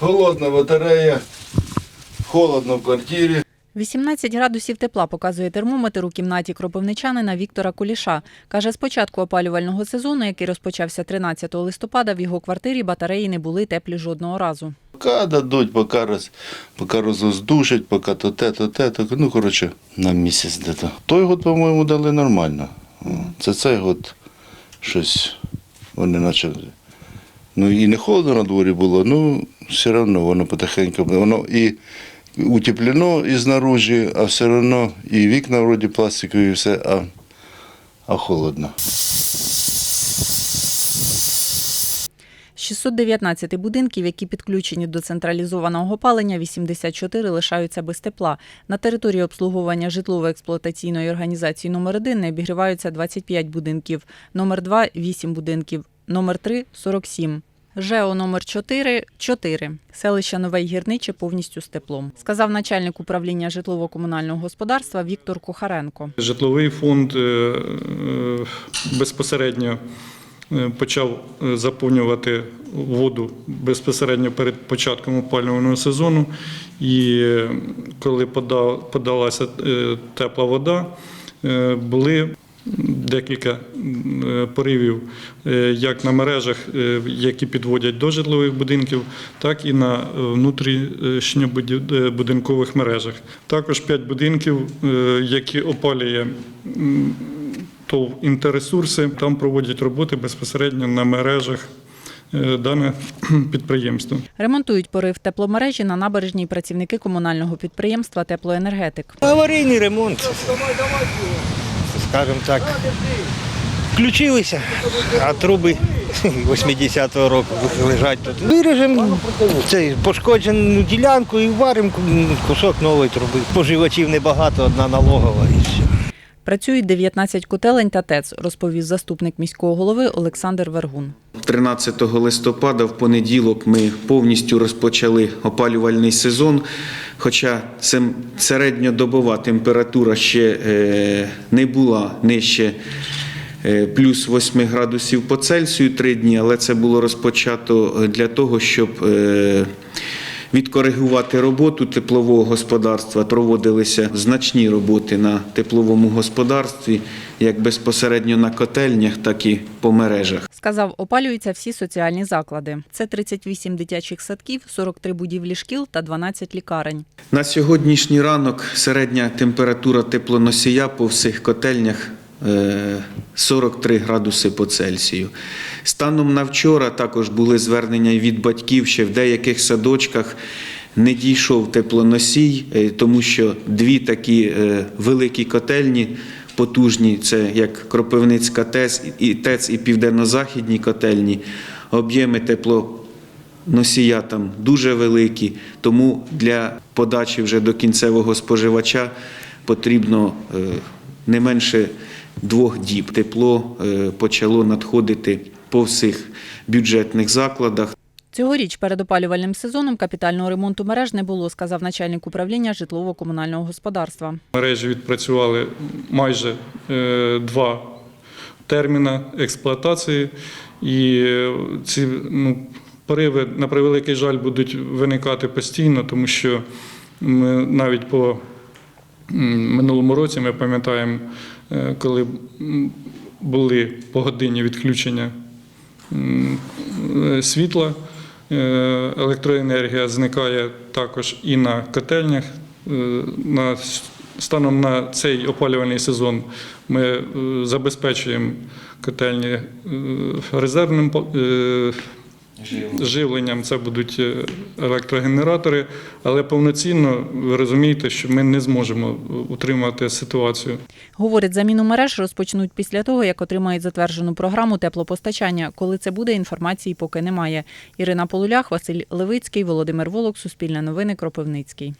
Холодна батарея, холодно в квартирі. 18 градусів тепла показує термометр у кімнаті кропивничанина Віктора Куліша. Каже, з початку опалювального сезону, який розпочався 13 листопада, в його квартирі батареї не були теплі жодного разу. Поки дадуть, поки, роз, поки роздушать, поки то те, то те, то, ну, коротше, на місяць де-то. Той год, по-моєму, дали нормально. Це цей год щось вони почали. Ну і не холодно на дворі було, ну все одно воно потихеньку. Воно і утеплено і знаружі, а все одно і вікна вроді пластикові, і все, а, а холодно. 619 будинків, які підключені до централізованого опалення, 84 лишаються без тепла. На території обслуговування житлово-експлуатаційної організації номер 1 не обігріваються 25 будинків, номер 2 – 8 будинків, номер 3 – 47. ЖЕО номер 4 – 4. Селище Нове Гірниче повністю з теплом, сказав начальник управління житлово-комунального господарства Віктор Кухаренко. Житловий фонд е, е, безпосередньо е, почав заповнювати воду безпосередньо перед початком опалювального сезону. І коли подалася тепла вода, були декілька е, поривів е, як на мережах, е, які підводять до житлових будинків, так і на внутрішньобудинкових мережах. Також п'ять будинків, які опалює м, ТОВ «Інтерресурси», там проводять роботи безпосередньо на мережах дане підприємство. Ремонтують порив тепломережі на набережній працівники комунального підприємства Теплоенергетик. Аварійний ремонт, скажімо так. Включилися, а труби 80-го року лежать тут. Виріжемо цей пошкоджену ділянку і варимо кусок нової труби. Поживачів небагато, одна налогова. Працюють 19 котелень та ТЕЦ, розповів заступник міського голови Олександр Вергун. 13 листопада в понеділок ми повністю розпочали опалювальний сезон. Хоча середньодобова температура ще е, не була нижче е, плюс 8 градусів по Цельсію три дні, але це було розпочато е, для того, щоб відкоригувати роботу теплового господарства. Проводилися значні роботи на тепловому господарстві, як безпосередньо на котельнях, так і по мережах. Сказав, опалюються всі соціальні заклади. Це 38 дитячих садків, 43 будівлі шкіл та 12 лікарень. На сьогоднішній ранок середня температура теплоносія по всіх котельнях 43 градуси по Цельсію. Станом на вчора також були звернення від батьків, що в деяких садочках не дійшов теплоносій, е, тому що дві такі е, великі котельні потужні, це як Кропивницька ТЕЦ і ТЕЦ і Південно-Західні котельні, об'єми тепло носія там дуже великі, тому для подачі вже до кінцевого споживача потрібно е, не менше двох діб. Тепло е, почало надходити по всіх бюджетних закладах. Цьогоріч перед опалювальним сезоном капітального ремонту мереж не було, сказав начальник управління житлово-комунального господарства. Мережі відпрацювали майже е, два терміни експлуатації, і е, ці ну, пориви, на превеликий жаль, будуть виникати постійно, тому що ми навіть по минулому році ми пам'ятаємо, коли м, були погодинні відключення е, світла. Е, Електроенергія зникає також і на котельнях. Е, На станом на цей опалювальний сезон ми е, забезпечуємо котельні е, резервним е, живленням. Це будуть е, електрогенератори, але повноцінно ви розумієте, що ми не зможемо утримати ситуацію. Говорить, заміну мереж розпочнуть після того, як отримають затверджену програму теплопостачання. Коли це буде, інформації поки немає. Ірина Полулях, Василь Левицький, Володимир Волок, Суспільне новини, Кропивницький.